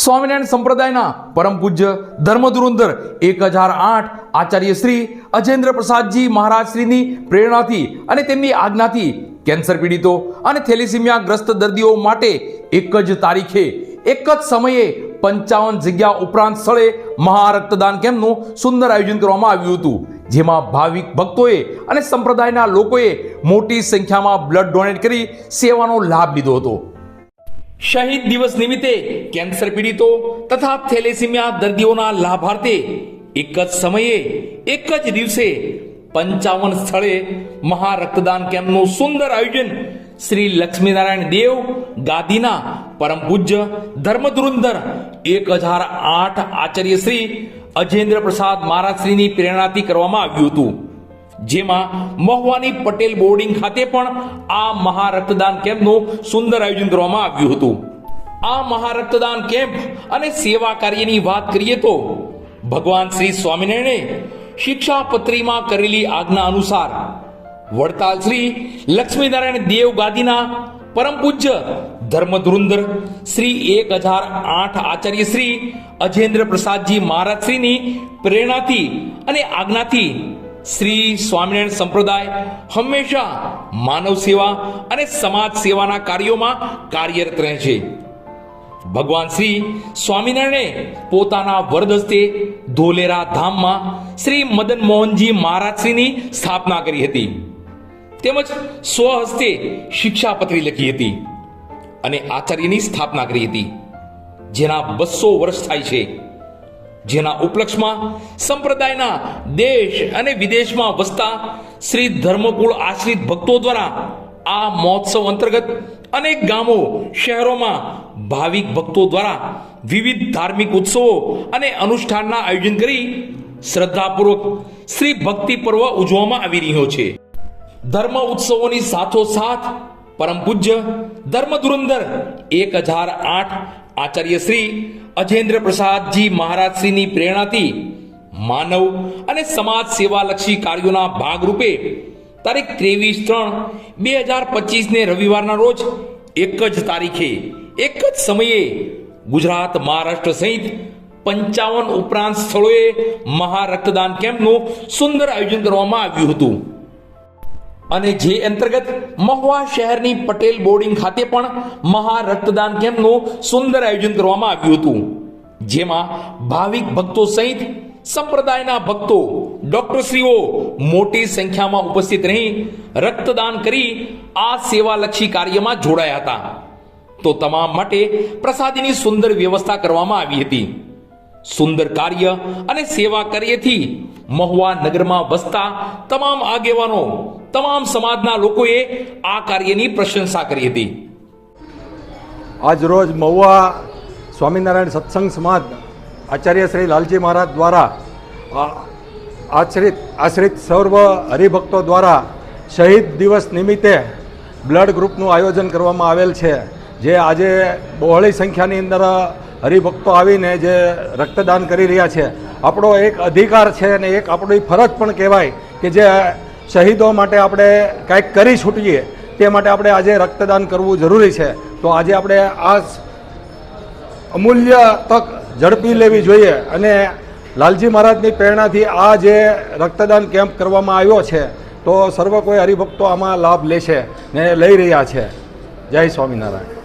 સ્વામિનારાયણ સંપ્રદાયના પરમ પૂજ્ય ધર્મધુરંધર એક હજાર આઠ આચાર્ય શ્રી અજેન્દ્ર પ્રસાદજી મહારાજ શ્રીની પ્રેરણાથી અને તેમની આજ્ઞાથી કેન્સર પીડિતો અને થેલિસિમિયા ગ્રસ્ત દર્દીઓ માટે એક જ તારીખે, એક જ સમયે પંચાવન જગ્યા ઉપરાંત સ્થળે મહારક્તદાન કેમ્પનું સુંદર આયોજન કરવામાં આવ્યું હતું, જેમાં ભાવિક ભક્તોએ અને સંપ્રદાયના લોકોએ મોટી સંખ્યામાં બ્લડ ડોનેટ કરી સેવાનો લાભ લીધો હતો. શહીદ દિવસ નિમિત્તે કેન્સર પીડિતો તથા થેલેસીમિયા દર્દીઓના લાભાર્થે એક જ સમયે, એક જ દિવસે પંચાવન સ્થળે મહારક્તદાન કેમ્પનું સુંદર આયોજન શ્રી લક્ષ્મીનારાયણ દેવ ગાદીના પરમ પૂજ્ય ધર્મધુરંધર એક હજાર આઠ આચાર્ય શ્રી અજેન્દ્ર પ્રસાદ મહારાજ શ્રીની પ્રેરણાથી કરવામાં આવ્યું હતું. જેમાં મહુવાની પટેલ બોર્ડિંગ ખાતે પણ આ મહારક્તદાન કેમ્પનું સુંદર આયોજન કરવામાં આવ્યું હતું. આ મહારક્તદાન કેમ્પ અને સેવા કાર્યની વાત કરીએ તો ભગવાન શ્રી સ્વામિનારાયણે શિક્ષાપત્રીમાં કરેલી આજ્ઞા અનુસાર વડતાલ શ્રી લક્ષ્મીનારાયણ દેવ ગાદીના પરમ પૂજ્ય ધર્મધુરંધર શ્રી એક હજાર આઠ આચાર્ય શ્રી અજેન્દ્ર પ્રસાદજી મહારાજ શ્રીની પ્રેરણાથી અને આજ્ઞાથી શ્રી સ્વામિનારાયણ સંપ્રદાય હંમેશા માનવ સેવા અને સમાજ સેવાના કાર્યોમાં કાર્યરત રહે છે. ભગવાન શ્રી સ્વામિનારાયણે પોતાના વરદસ્તે ધોલેરા ધામમાં શ્રી મદન મોહનજી મહારાજશ્રીની સ્થાપના કરી હતી. તેમજ સ્વહસ્તે શિક્ષાપત્રી લખી હતી અને આચાર્યની સ્થાપના કરી હતી. જેના બસો વર્ષ થાય છે. જેના ઉપલક્ષમાં સંપ્રદાયના દેશ અને વિદેશમાં વસતા શ્રી ધર્મકુળ આશ્રિત ભક્તો દ્વારા આ મહોત્સવ અંતર્ગત અનેક ગામો, શહેરોમાં ભાવિક ભક્તો દ્વારા વિવિધ ધાર્મિક ઉત્સવો અને અનુષ્ઠાનના આયોજન કરી શ્રદ્ધાપૂર્વક શ્રી ભક્તિ પર્વ ઉજવવામાં આવી રહ્યો છે. ધર્મ ઉત્સવોની સાથોસાથ પરમ પૂજ્ય ધર્મ ધુરંધર એક હજાર આઠ આચાર્ય શ્રી અજેન્દ્ર પ્રસાદજી મહારાજ શ્રીની પ્રેરણાથી માનવ અને સમાજ સેવાલક્ષી કાર્યોના ભાગરૂપે તારીખ ત્રેવીસ ત્રણ બે હજાર પચીસને રવિવારના રોજ એક જ તારીખે, એક જ સમયે ગુજરાત મહારાષ્ટ્ર સહિત પંચાવન ઉપરાંત સ્થળોએ મહારક્તદાન કેમ્પનું સુંદર આયોજન કરવામાં આવ્યું હતું. અને જે અંતર્ગત મહુવા શહેરની પટેલ બોર્ડિંગ ખાતે પણ મહા રક્તદાન કેમ્પનું સુંદર આયોજન કરવામાં આવ્યું હતું. જેમાં ભાવિક ભક્તો સહિત સંપ્રદાયના ભક્તો, ડોક્ટરશ્રીઓ મોટી સંખ્યામાં ઉપસ્થિત રહી રક્તદાન કરી આ સેવાલક્ષી કાર્યમાં જોડાયા હતા. તો તમામ માટે પ્રસાદીની સુંદર વ્યવસ્થા કરવામાં આવી હતી. સુંદર કાર્ય અને સેવા કાર્યથી મહુવા નગરમાં વસતા તમામ આગેવાનો તમામ સમાજના લોકોએ આ કાર્યની પ્રશંસા કરી હતી. આજ રોજ મહુવા સ્વામિનારાયણ સત્સંગ સમાજ આચાર્ય શ્રી લાલજી મહારાજ દ્વારા આશ્રિત આશ્રિત સર્વ હરિભક્તો દ્વારા શહીદ દિવસ નિમિત્તે બ્લડ ગ્રુપનું આયોજન કરવામાં આવેલ છે. જે આજે બહોળી સંખ્યાની અંદર હરિભક્તો આવીને જે રક્તદાન કરી રહ્યા છે. આપણો એક અધિકાર છે અને એક આપણી ફરજ પણ કહેવાય કે જે શહીદો માટે આપણે કાંઈક કરી છૂટીએ, તે માટે આપણે આજે રક્તદાન કરવું જરૂરી છે. તો આજે આપણે આ અમૂલ્ય તક ઝડપી લેવી જોઈએ અને લાલજી મહારાજની પ્રેરણાથી આ જે રક્તદાન કેમ્પ કરવામાં આવ્યો છે, તો સર્વ કોઈ હરિભક્તો આમાં લાભ લેશે ને લઈ રહ્યા છે. જય સ્વામિનારાયણ.